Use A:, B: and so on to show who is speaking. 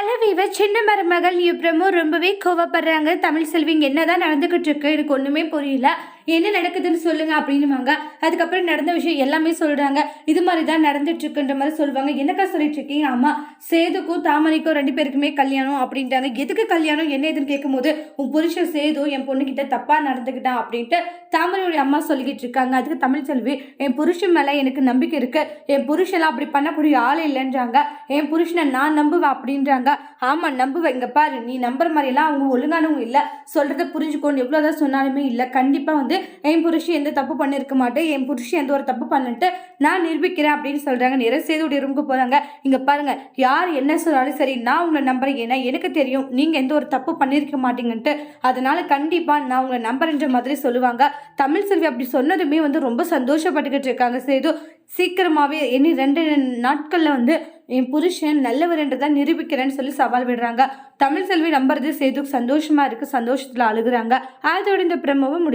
A: Hello சின்ன மருமகள் இப்ரமோ ரொம்பவே கோவப்படுறாங்க. தமிழ் செல்விங்க என்னதான் நடந்துகிட்டு இருக்கு? எனக்கு ஒண்ணுமே புரியல. என்ன நடக்குதுன்னு சொல்லுங்க அப்படின்னுவாங்க. அதுக்கப்புறம் நடந்த விஷயம் எல்லாமே சொல்றாங்க. இது மாதிரி தான் நடந்துட்டு இருக்குன்ற மாதிரி சொல்லுவாங்க. என்னக்கா சொல்லிட்டு இருக்கீங்க ஆமா சேதுக்கும் தாமரைக்கும் ரெண்டு பேருக்குமே கல்யாணம் அப்படின்ட்டாங்க. எதுக்கு கல்யாணம்? என்ன ஏதுன்னு கேட்கும்போது உன் புருஷன் சேது என் பொண்ணுக்கிட்ட தப்பா நடந்துக்கிட்டான் அப்படின்ட்டு தாமரையுடைய அம்மா சொல்லிக்கிட்டு இருக்காங்க. அதுக்கு தமிழ் செல்வி என் புருஷன் மேல எனக்கு நம்பிக்கை இருக்கு. என் புருஷன்லாம் அப்படி பண்ணக்கூடிய ஆளே இல்லைன்றாங்க. என் புருஷனை நான் நம்புவேன் அப்படின்றாங்க. ஆமா நம்புவேன் இங்க பாரு நீ நம்புற மாதிரிலாம் அவங்க ஒழுங்கானவங்க இல்ல. சொல்கிறத புரிஞ்சுக்கோன்னு எவ்வளவுதான் சொன்னாலுமே இல்ல. கண்டிப்பா வந்து என் புருஷன் எந்த தப்பு பண்ணிருக்க மாட்டேன் என் புருஷன் எந்த ஒரு தப்பு பண்ணிட்டு நான் நிரூபிக்கிறேன் அப்படின்னு சொல்கிறாங்க நிறைய சேதுடைய ரூமுக்கு போகிறாங்க இங்கே பாருங்கள் யார் என்ன சொன்னாலும் சரி நான் உங்களை நம்புறேன். ஏன்னா எனக்கு தெரியும் நீங்கள் எந்த ஒரு தப்பு பண்ணியிருக்க மாட்டீங்கன்ட்டு. அதனால் கண்டிப்பாக நான் உங்களை நம்புறேன்ற மாதிரி சொல்லுவாங்க. தமிழ் செல்வி அப்படி சொன்னதுமே வந்து ரொம்ப சந்தோஷப்பட்டுக்கிட்டு இருக்காங்க. சேது சீக்கிரமாகவே இனி ரெண்டு நாட்களில் வந்து என் புருஷன் நல்லவர் என்று தான் நிரூபிக்கிறேன்னு சொல்லி சவால் விடுறாங்க. தமிழ் செல்வி நம்புறது சேதுக்கு சந்தோஷமாக இருக்கு. சந்தோஷத்தில் அழுகுறாங்க. அதோட இந்த பிரமவை முடி